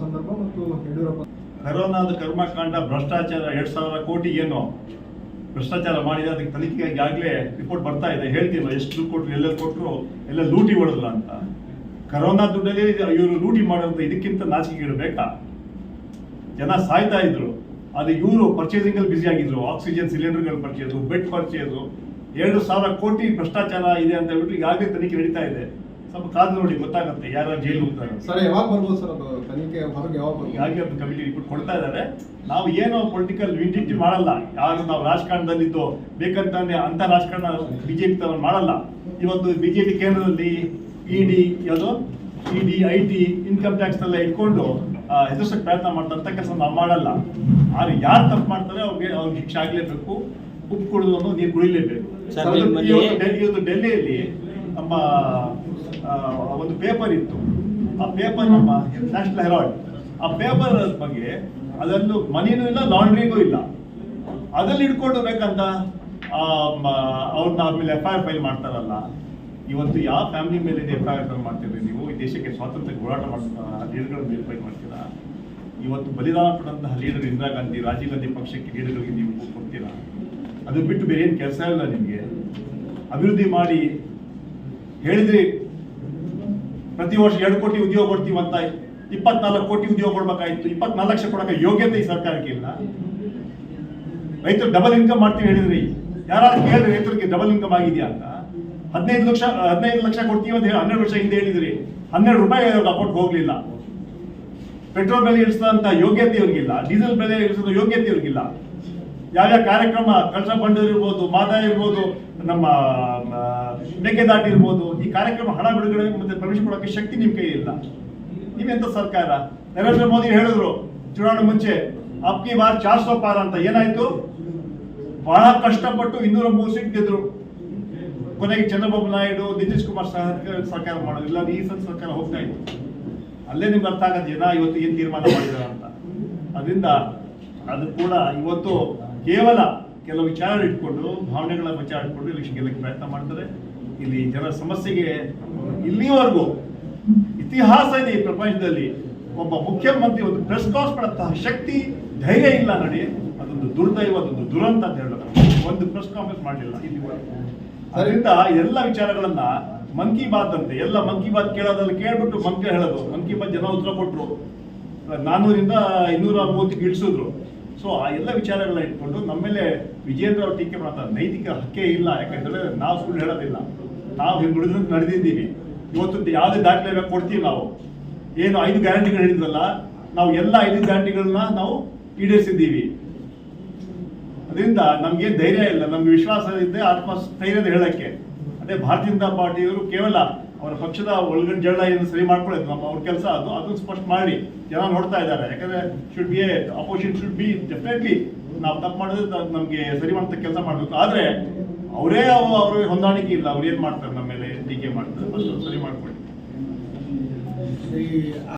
ಸಂದರ್ಭ ಮತ್ತು ಯಡಿಯೂರಪ್ಪ. ಕರೋನಾದ ಕರ್ಮಕಾಂಡ, ಭ್ರಷ್ಟಾಚಾರ, ಎರಡ್ ಸಾವಿರ ಕೋಟಿ ಏನು ಭ್ರಷ್ಟಾಚಾರ ಮಾಡಿದ, ಅದಕ್ಕೆ ತನಿಖೆಗಾಗಿ ಈಗಾಗಲೇ ರಿಪೋರ್ಟ್ ಬರ್ತಾ ಇದೆ. ಹೇಳ್ತೀನಿ ಎಷ್ಟು ದುಡ್ಡು ಕೊಟ್ಟರು ಎಲ್ಲೆಲ್ಲಿ ಕೊಟ್ಟರು ಎಲ್ಲ ಲೂಟಿ ಹೊಡೆದ್ಲ ಅಂತ. ಕರೋನಾ ದುಡ್ಡಲ್ಲಿ ಇವರು ಲೂಟಿ ಮಾಡೋದು ಇದಕ್ಕಿಂತ ನಾಚಿಕೆ ಇಡಬೇಕಾ ಜನ ಸಾಯ್ತಾ ಇದ್ರು. ಅದು ಇವರು ಪರ್ಚೇಸಿಂಗ್ ಅಲ್ಲಿ ಬಿಸಿ ಆಗಿದ್ರು. ಆಕ್ಸಿಜನ್ ಸಿಲಿಂಡರ್ಗಳು ಪರ್ಚೇಸು ಬೆಡ್ ಪರ್ಚೇಸು ಎರಡು ಸಾವಿರ ಕೋಟಿ ಭ್ರಷ್ಟಾಚಾರ ಇದೆ ಅಂತ ಹೇಳ್ಬಿಟ್ಟು ಈಗಾಗಲೇ ತನಿಖೆ ನಡೀತಾ ಇದೆ. ಸ್ವಲ್ಪ ಕಾದು ನೋಡಿ ಗೊತ್ತಾಗುತ್ತೆ ಯಾರು ಜೈಲು ಹೋಗ್ತಾರೆ ಸರ್ ಯಾವಾಗ ಬರ್ಬೋದು ಸರ್ ಅದು? ತನಿಖೆ ಹೊರಗೆ ಯಾವಾಗ ಬರ್ಬೋದು? ಈಗಾಗಲೇ ಒಂದು ಕಮಿಟಿ ರಿಪೋರ್ಟ್ ಕೊಡ್ತಾ ಇದ್ದಾರೆ. ನಾವು ಏನು ಪೊಲಿಟಿಕಲ್ ವಿಂಡಿಟಿ ಮಾಡಲ್ಲ. ಯಾರು ನಾವು ರಾಜಕಾರಣದಲ್ಲಿದ್ದು ಬೇಕಂತಾನೆ ಅಂತ ರಾಜಕಾರಣ ಬಿಜೆಪಿ ತಗೊಂಡು ಮಾಡಲ್ಲ. ಇವತ್ತು ಬಿಜೆಪಿ ಕೇಂದ್ರದಲ್ಲಿ ಇಡಿ ಯಾವುದು? ED I T income tax ಎಲ್ಲ ಇಟ್ಕೊಂಡು ಎದುರಿಸೋಕೆ ಪ್ರಯತ್ನ ಮಾಡ್ತಾರೆ ಕೆಲಸ ನಾವು ಮಾಡಲ್ಲ. ಆದ್ರೆ ಯಾರು ತಪ್ಪು ಮಾಡ್ತಾರೆ ಅವ್ರಿಗೆ ಅವ್ರಿಗೆ ಶಿಕ್ಷೆ ಆಗ್ಲೇಬೇಕು. ಉಪ್ಪು ಕುಡಿದು ಅನ್ನೋ ನೀರು ಕುಡಿಲೇಬೇಕು. ಸರ್, ಇವತ್ತು- ಡೆಲ್ಲಿ- ಇವತ್ತು ಡೆಲ್ಲಿಯಲ್ಲಿ ನಮ್ಮ ಒಂದು ಪೇಪರ್ ಇತ್ತು. ಆ ಪೇಪರ್ ನಮ್ಮ ನ್ಯಾಷನಲ್ ಹೆರಾಲ್ಡ್ ಆ ಪೇಪರ್ ಬಗ್ಗೆ ಅದೊಂದು ಮನಿನೂ ಇಲ್ಲ ಲಾಂಡ್ರಿಗೂ ಇಲ್ಲ. ಅದಲ್ಲಿ ಇಟ್ಕೊಂಡು ಬೇಕಂತ ಅವ್ರನ್ನ ಆದ್ಮೇಲೆ ಎಫ್ ಐ ಆರ್ ಫೈಲ್ ಮಾಡ್ತಾರಲ್ಲ. ಇವತ್ತು ಯಾವ ಫ್ಯಾಮಿಲಿ ಮೇಲೆ ಎಫ್ ಐ ಆರ್ ಫೈಲ್ ಮಾಡ್ತೀರಿ ನೀವು? ಈ ದೇಶಕ್ಕೆ ಸ್ವಾತಂತ್ರ್ಯ ಹೋರಾಟ ಮಾಡ್ತಾ ಲೀಡರ್ಗಳ ಮೇಲೆ ಫೈಲ್ ಮಾಡ್ತೀರಾ? ಇವತ್ತು ಬಲಿದಾನ ಪಡೆದಂತಹ ಲೀಡರ್ ಇಂದಿರಾ ಗಾಂಧಿ, ರಾಜೀವ್ ಗಾಂಧಿ ಪಕ್ಷಕ್ಕೆ ಲೀಡರ್ಗಳಿಗೆ ನೀವು ಕೊಡ್ತೀರಾ? ಅದನ್ನು ಬಿಟ್ಟು ಬೇರೆ ಏನು ಕೆಲಸ ಇಲ್ಲ ನಿಮಗೆ? ಅಭಿವೃದ್ಧಿ ಮಾಡಿ ಹೇಳಿದ್ರಿ ಪ್ರತಿ ವರ್ಷ ಎರಡು ಕೋಟಿ ಉದ್ಯೋಗ ಕೊಡ್ತೀವಿ ಅಂತ ಇಪ್ಪತ್ನಾಲ್ಕು ಕೋಟಿ ಉದ್ಯೋಗ ಕೊಡ್ಬೇಕಾಯ್ತು. ಇಪ್ಪತ್ನಾಲ್ಕು ಲಕ್ಷ ಕೊಡಕ್ಕೆ ಯೋಗ್ಯತೆ ಈ ಸರ್ಕಾರಕ್ಕೆ ಇಲ್ಲ. ರೈತರು ಡಬಲ್ ಇನ್ಕಮ್ ಮಾಡ್ತೀವಿ ಹೇಳಿದ್ರಿ. ಯಾರಾದ್ರೂ ಕೇಳಿದ್ರೆ ರೈತರಿಗೆ ಡಬಲ್ ಇನ್ಕಮ್ ಆಗಿದೆಯಾ ಅಂತ. ಹದಿನೈದು ಲಕ್ಷ ಹದಿನೈದು ಲಕ್ಷ ಕೊಡ್ತೀವಿ ಅಂತ ಹನ್ನೆರಡು ವರ್ಷ ಹಿಂದೆ ಹೇಳಿದ್ರಿ. ಹನ್ನೆರಡು ರೂಪಾಯಿ ಅಕೌಂಟ್ ಹೋಗ್ಲಿಲ್ಲ. ಪೆಟ್ರೋಲ್ ಬೆಲೆ ಇಳಿಸಿದಂತ ಯೋಗ್ಯತೆ ಇವ್ರಿಗಿಲ್ಲ. ಡೀಸೆಲ್ ಬೆಲೆ ಇಳಿಸಿದ ಯೋಗ್ಯತೆ ಇವ್ರಿಗಿಲ್ಲ. ಯಾವ್ಯಾವ ಕಾರ್ಯಕ್ರಮ ಕಳಸ ಬಂಡೂರು ಇರ್ಬೋದು ಮಾದಾಯ ಇರ್ಬೋದು, ನಮ್ಮ ಮೇಕೆದಾಟು ಇರ್ಬೋದು, ಈ ಕಾರ್ಯಕ್ರಮ ಹಣ ಬಿಡುಗಡೆ ಮತ್ತೆ ಪ್ರವೇಶ ಕೊಡೋಕೆ ಶಕ್ತಿ ನಿಮ್ ಕೈ ಇಲ್ಲ. ನೀವೆಂತ ಸರ್ಕಾರ? ನರೇಂದ್ರ ಮೋದಿ ಹೇಳಿದ್ರು, ಚುನಾವಣೆ ಮುಂಚೆ ಅಪ್ಕಿ ಬಾರ್ ಚಾರ್ ಸೋ ಪಾರ್ ಅಂತ. ಏನಾಯ್ತು? ಬಹಳ ಕಷ್ಟಪಟ್ಟು ಇನ್ನೂರ ಮೂರು ಸೀಟ್ ಗೆದ್ರು. ಕೊನೆಗೆ ಚಂದ್ರಬಾಬು ನಾಯ್ಡು, ನಿತೀಶ್ ಕುಮಾರ್ ಸರ್ಕಾರ ಮಾಡೋದು ಇಲ್ಲ, ಈ ಸಲ ಸರ್ಕಾರ ಹೋಗ್ತಾ ಇತ್ತು ಅಲ್ಲೇ ನಿಮ್ಗೆ ಅರ್ಥ ಆಗತ್ತೆ ಜನ ಇವತ್ತು ಏನ್ ತೀರ್ಮಾನ ಮಾಡಿದಾರ ಅಂತ. ಅದರಿಂದ ಅದು ಕೂಡ ಇವತ್ತು ಕೇವಲ ಕೆಲವು ವಿಚಾರ ಇಟ್ಕೊಂಡು ಭಾವನೆಗಳ ವಿಚಾರ ಇಟ್ಕೊಂಡು ಇಲ್ಲಿ ಗೆಲ್ಲಕ್ಕೆ ಪ್ರಯತ್ನ ಮಾಡ್ತಾರೆ. ಇಲ್ಲಿ ಜನರ ಸಮಸ್ಯೆಗೆ ಇಲ್ಲಿವರೆಗೂ ಇತಿಹಾಸ ಇದೆ ಈ ಪ್ರಪಂಚದಲ್ಲಿ. ಒಬ್ಬ ಮುಖ್ಯಮಂತ್ರಿ ಒಂದು ಪ್ರೆಸ್ ಕಾನ್ಸ್ ಮಾಡಂತಹ ಶಕ್ತಿ, ಧೈರ್ಯ ಇಲ್ಲ ನಡಿ. ಅದೊಂದು ದುರ್ದೈವ, ಅದೊಂದು ದುರಂತ ಅಂತ ಹೇಳೋದು. ಒಂದು ಪ್ರೆಸ್ ಕಾನ್ಫರೆನ್ಸ್ ಮಾಡಲಿಲ್ಲ ಇಲ್ಲಿವರೆಗೂ. ಅದರಿಂದ ಎಲ್ಲ ವಿಚಾರಗಳನ್ನ ಮನ್ ಕಿ ಬಾತ್ ಅಂತೆ. ಎಲ್ಲ ಮನ್ ಕಿ ಬಾತ್ ಕೇಳೋದ್ರಲ್ಲಿ ಕೇಳ್ಬಿಟ್ಟು ಮನ್ ಕಿ ಹೇಳೋದು. ಮನ್ ಕಿ ಬಾತ್ ಜನ ಉತ್ತರ ಕೊಟ್ಟರು ನಾನ್ನೂರಿಂದ ಇನ್ನೂರ ಮೂವತ್ತಿಗೆ ಇಳಿಸಿದ್ರು. ಸೊ ಆ ಎಲ್ಲ ವಿಚಾರಗಳನ್ನ ಇಟ್ಕೊಂಡು ನಮ್ಮ ಮೇಲೆ ವಿಜೇಂದ್ರ ಅವರು ಟೀಕೆ ಮಾಡ್ತಾರೆ ನೈತಿಕ ಹಕ್ಕೆ ಇಲ್ಲ ಯಾಕಂದ್ರೆ ನಾವು ಸುಳ್ಳು ಹೇಳೋದಿಲ್ಲ. ನಾವು ಹಿಂಗೆ ನುಡಿದ್ರೆ ನಡೆದಿದ್ದೀವಿ. ಇವತ್ತು ಯಾವುದೇ ದಾಖಲೆ ಬೇಕು ಕೊಡ್ತೀವಿ ನಾವು. ಏನು ಐದು ಗ್ಯಾರಂಟಿಗಳು ಹೇಳಿದ್ರಲ್ಲ, ನಾವು ಎಲ್ಲ ಐದು ಗ್ಯಾರಂಟಿಗಳನ್ನ ನಾವು ಈಡೇರಿಸಿದ್ದೀವಿ. ಅದರಿಂದ ನಮ್ಗೆ ಧೈರ್ಯ ಇಲ್ಲ, ನಮ್ಗೆ ವಿಶ್ವಾಸ ಇದೆ ಆತ್ಮಸ್ಥೈರ್ಯದ ಹೇಳಕ್ಕೆ. ಅದೇ ಭಾರತೀಯ ಜನತಾ ಪಾರ್ಟಿಯವರು ಕೇವಲ ಅವರ ಪಕ್ಷದ ಒಳಗಡೆ ಜಗಳ ಏನು ಸರಿ ಮಾಡ್ಕೊಳ್ಳೋದು, ನಮ್ಮ ಅವ್ರ ಕೆಲಸ ಅದು, ಅದನ್ನು ಸ್ಪಷ್ಟ ಮಾಡಿ. ಜನ ನೋಡ್ತಾ ಇದ್ದಾರೆ. ಯಾಕಂದ್ರೆ should be opposite should be definitely ನಾವು ತಪ್ಪು ಮಾಡಿದ್ರೆ ನಮಗೆ ಸರಿ ಮಾಡಂತ ಕೆಲಸ ಮಾಡಬೇಕು. ಆದರೆ ಅವರೇ ಅವ್ರಿಗೆ ಹೊಂದಾಣಿಕೆ ಇಲ್ಲ. ಅವ್ರು ಏನು ಮಾಡ್ತಾರೆ ನಮ್ಮ ಮೇಲೆ ಟೀಕೆ ಮಾಡ್ತಾರೆ. ಸರಿ ಮಾಡ್ಕೊಳ್ಳಿ.